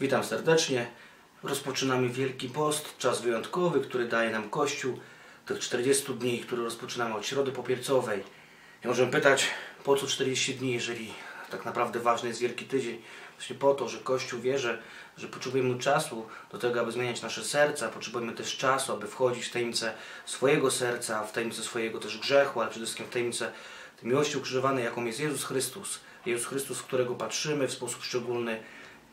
Witam serdecznie. Rozpoczynamy Wielki Post, czas wyjątkowy, który daje nam Kościół, tych 40 dni, które rozpoczynamy od Środy Popiercowej. I możemy pytać, po co 40 dni, jeżeli tak naprawdę ważny jest Wielki Tydzień? Właśnie po to, że Kościół wierzy, że potrzebujemy czasu do tego, aby zmieniać nasze serca, potrzebujemy też czasu, aby wchodzić w tajemnicę swojego serca, w tajemnicę swojego też grzechu, ale przede wszystkim w tajemnicę miłości ukrzyżowanej, jaką jest Jezus Chrystus. Jezus Chrystus, w którego patrzymy w sposób szczególny,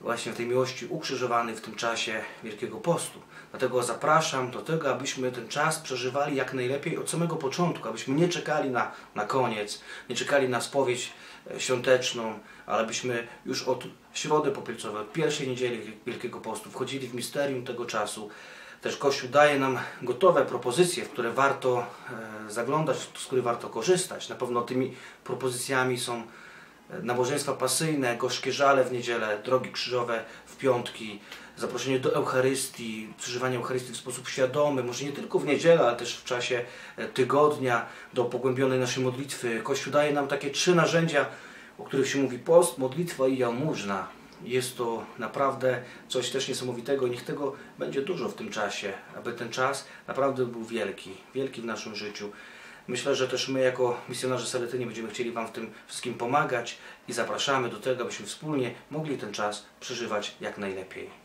właśnie w tej miłości ukrzyżowany w tym czasie Wielkiego Postu. Dlatego zapraszam do tego, abyśmy ten czas przeżywali jak najlepiej od samego początku, abyśmy nie czekali na, na koniec, nie czekali na spowiedź e, świąteczną, ale abyśmy już od środy popielcowej, od pierwszej niedzieli Wielkiego Postu wchodzili w misterium tego czasu. Też Kościół daje nam gotowe propozycje, w które warto e, zaglądać, z których warto korzystać. Na pewno tymi propozycjami są nabożeństwa pasyjne, gorzkie żale w niedzielę, drogi krzyżowe w piątki, zaproszenie do Eucharystii, przeżywanie Eucharystii w sposób świadomy, może nie tylko w niedzielę, ale też w czasie e, tygodnia, do pogłębionej naszej modlitwy. Kościół daje nam takie trzy narzędzia, o których się mówi post, modlitwa i jałmużna. Jest to naprawdę coś też niesamowitego. Niech tego będzie dużo w tym czasie, aby ten czas naprawdę był wielki, wielki w naszym życiu. Myślę, że też my jako misjonarze Saletyni będziemy chcieli Wam w tym wszystkim pomagać i zapraszamy do tego, abyśmy wspólnie mogli ten czas przeżywać jak najlepiej.